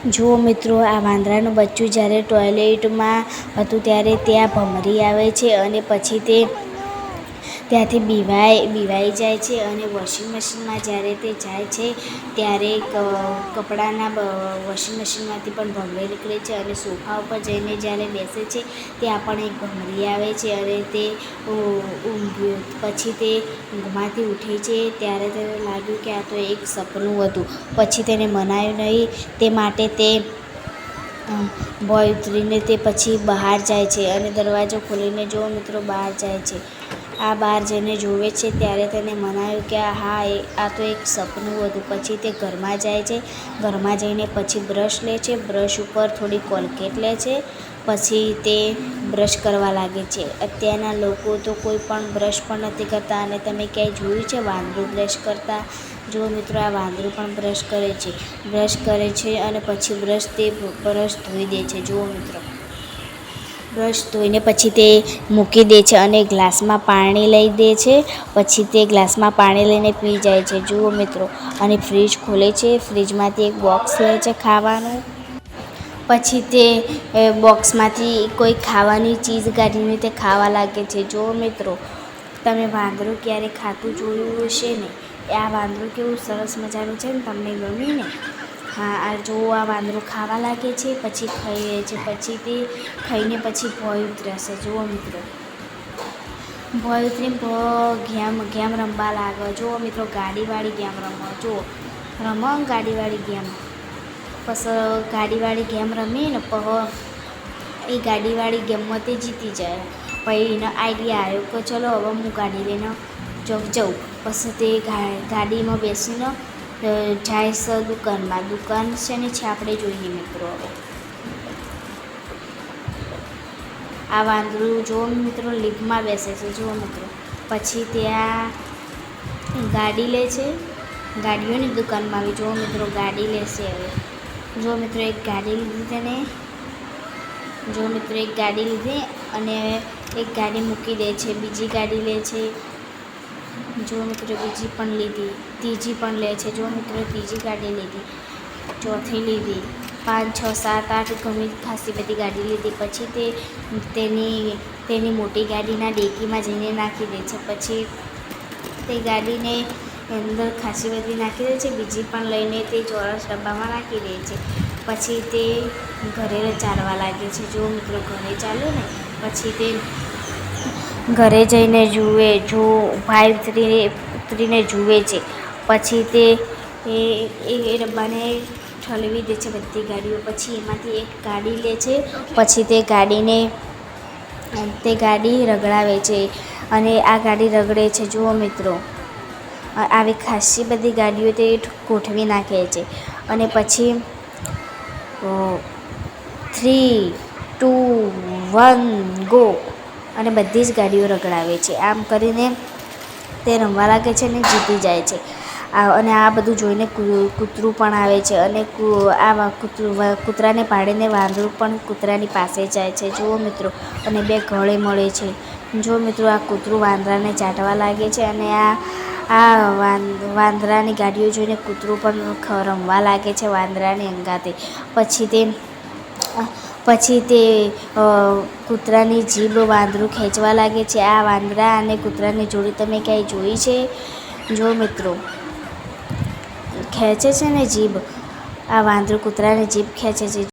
જુઓ મિત્રો, આ વાંદરાનું બચ્ચું જ્યારે ટોયલેટમાં હતું ત્યારે ત્યાં ભમરી આવે છે અને પછી તે ત્યાંથી બીવાય, બીવાઈ જાય છે અને વોશિંગ મશીનમાં જ્યારે તે જાય છે, ત્યારે કપડાના વોશિંગ મશીનમાંથી પણ ભમરી નીકળે છે અને સોફા ઉપર જઈને જ્યારે બેસે છે, ત્યાં પણ એક ભમરી આવે છે અને તે પછી તે ઊંઘમાંથી ઉઠે છે, ત્યારે તેને લાગ્યું કે આ તો એક સપનું હતું. પછી તેને મનાયું નહીં, તે માટે તે બોય ઉતરીને તે પછી બહાર જાય છે અને દરવાજો ખોલીને જો મિત્રો બહાર જાય છે. આ બહાર જઈને જુએ છે ત્યારે તેને મનાયું કે હા, એ આ તો એક સપનું હતું. પછી તે ઘરમાં જાય છે. ઘરમાં જઈને પછી બ્રશ લે છે. બ્રશ ઉપર થોડી કોલગેટ લે છે. પછી તે બ્રશ કરવા લાગે છે. અત્યારના લોકો તો કોઈ પણ બ્રશ પણ નથી કરતા અને તમે ક્યાંય જોયું છે વાંદરું બ્રશ કરતા? જુઓ મિત્રો, આ વાંદરું પણ બ્રશ કરે છે. બ્રશ કરે છે અને પછી બ્રશ તે બ્રશ ધોઈ દે છે. જુઓ મિત્રો. બ્રશ ધોઈને પછી તે મૂકી દે છે અને ગ્લાસમાં પાણી લઈ દે છે. પછી તે ગ્લાસમાં પાણી લઈને પી જાય છે. જુઓ મિત્રો, અને ફ્રીજ ખોલે છે. ફ્રીજમાંથી એક બોક્સ લે છે ખાવાનું. પછી તે બોક્સમાંથી કોઈ ખાવાની ચીજ કાઢીને તે ખાવા લાગે છે. જુઓ મિત્રો, તમે વાંદરું ક્યારે ખાતું જોયું હશે ને આ વાંદરું કેવું સરસ મજાનું છે ને? તમને ગમ્યું ને? હા આ જો આ વાંદરો ખાવા લાગે છે, પછી ખાઈએ છે, પછી તે ખાઈને પછી ભોંય ઉતરશે. જુઓ મિત્રો. ભોય ઉતરીને ગેમ ગેમ રમવા લાગે. જુઓ મિત્રો, ગાડીવાળી ગેમ રમો. જુઓ. રમો ગાડીવાળી ગેમ. પછી ગાડીવાળી ગેમ રમીને પછી એ ગાડીવાળી ગેમમાં તે જીતી જાય. પછી એનો આઈડિયા આવ્યો કે ચલો હવે હું ગાડી લઈને જઉં. પછી તે ગાડીમાં બેસીને જાય છે દુકાનમાં. દુકાન છે ને છે આપણે જોઈએ મિત્રો હવે. આ વાંદરું જો મિત્રો લીફમાં બેસે છે. જુઓ મિત્રો. પછી ત્યાં ગાડી લે છે. ગાડીઓની દુકાનમાં આવી. જુઓ મિત્રો, ગાડી લેશે હવે. જો મિત્રો, એક ગાડી લીધી તેને. જો મિત્રો, એક ગાડી લીધી અને એક ગાડી મૂકી દે છે. બીજી ગાડી લે છે. જો મિત્રો બીજી પણ લીધી, ત્રીજી પણ લે છે. જો મિત્રો ત્રીજી ગાડી લીધી, ચોથી લીધી, પાંચ, છ, સાત, આઠ ઘણી ખાસી બધી ગાડી લીધી. પછી તે તેની તેની મોટી ગાડીના ડેકીમાં જઈને નાખી દે છે. પછી તે ગાડીને અંદર ખાસી બધી નાખી દે છે. બીજી પણ લઈને તે ચોરસ ડબ્બામાં નાખી દે છે. પછી તે ઘરે ચાલવા લાગે છે. જો મિત્રો ઘરે ચાલ્યો ને, પછી તે ઘરે જઈને જુએ, જો ભાઈ ઉતરીને ઉતરીને જુએ છે. પછી તે એ એ ડબ્બાને ઠલવી દે છે બધી ગાડીઓ. પછી એમાંથી એક ગાડી લે છે. પછી તે ગાડીને, તે ગાડી રગડાવે છે અને આ ગાડી રગડે છે. જુઓ મિત્રો આવી ખાસી બધી ગાડીઓ તે ગોઠવી નાખે છે. અને પછી થ્રી ટુ વન ગો અને બધી જ ગાડીઓ રગડાવે છે. આમ કરીને તે રમવા લાગે છે અને જીતી જાય છે. આ અને આ બધું જોઈને કૂતરું પણ આવે છે અને આ કૂતરાને પાડીને વાંદરું પણ કૂતરાની પાસે જાય છે. જુઓ મિત્રો, અને બે ગળે મળે છે. જો મિત્રો, આ કૂતરું વાંદરાને ચાટવા લાગે છે અને આ આ વાંદરાની ગાડીઓ જોઈને કૂતરું પણ રમવા લાગે છે વાંદરાની અંગાતે પછી તે પછી તે કૂતરાની જીભ વાંદરું ખેંચવા લાગે છે. આ વાંદરા અને કૂતરાની જોડી તમે ક્યાંય જોઈ છે? જો મિત્રો, ખેંચે છે ને જીભ? આ વાંદરું કૂતરાની જીભ ખેંચે છે.